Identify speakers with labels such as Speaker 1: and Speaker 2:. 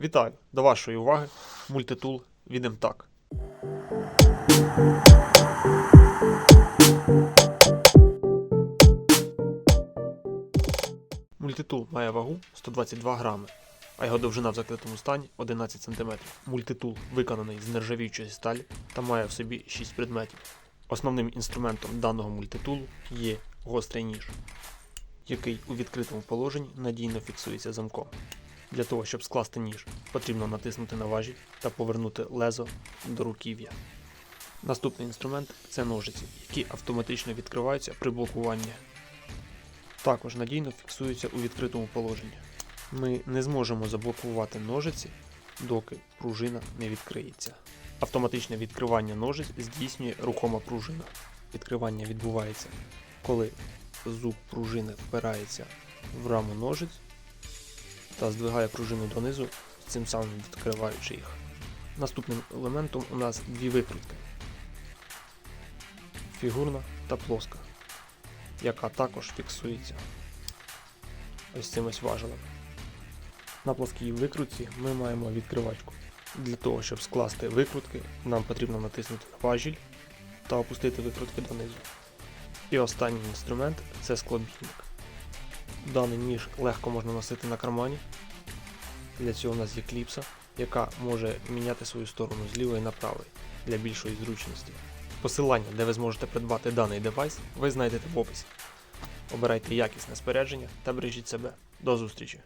Speaker 1: Вітаю! До вашої уваги мультитул від МТАК. Мультитул має вагу 122 грами, а його довжина в закритому стані 11 см. Мультитул виконаний з нержавіючої сталі та має в собі 6 предметів. Основним інструментом даного мультитулу є гострий ніж, який у відкритому положенні надійно фіксується замком. Для того, щоб скласти ніж, потрібно натиснути на важіль та повернути лезо до руків'я. Наступний інструмент це ножиці, які автоматично відкриваються при блокуванні. Також надійно фіксуються у відкритому положенні. Ми не зможемо заблокувати ножиці, доки пружина не відкриється. Автоматичне відкривання ножиць здійснює рухома пружина. Відкривання відбувається, коли зуб пружини впирається в раму ножиць та здвигає пружину донизу, цим самим відкриваючи їх. Наступним елементом у нас дві викрутки. Фігурна та плоска, яка також фіксується ось цим ось важелем. На плоскій викрутці ми маємо відкривачку. Для того, щоб скласти викрутки, нам потрібно натиснути на важіль та опустити викрутки донизу. І останній інструмент це склобійник. Даний ніж легко можна носити на кармані. Для цього у нас є кліпса, яка може міняти свою сторону з лівої на правий для більшої зручності. Посилання, де ви зможете придбати даний девайс, ви знайдете в описі. Обирайте якісне спорядження та бережіть себе. До зустрічі!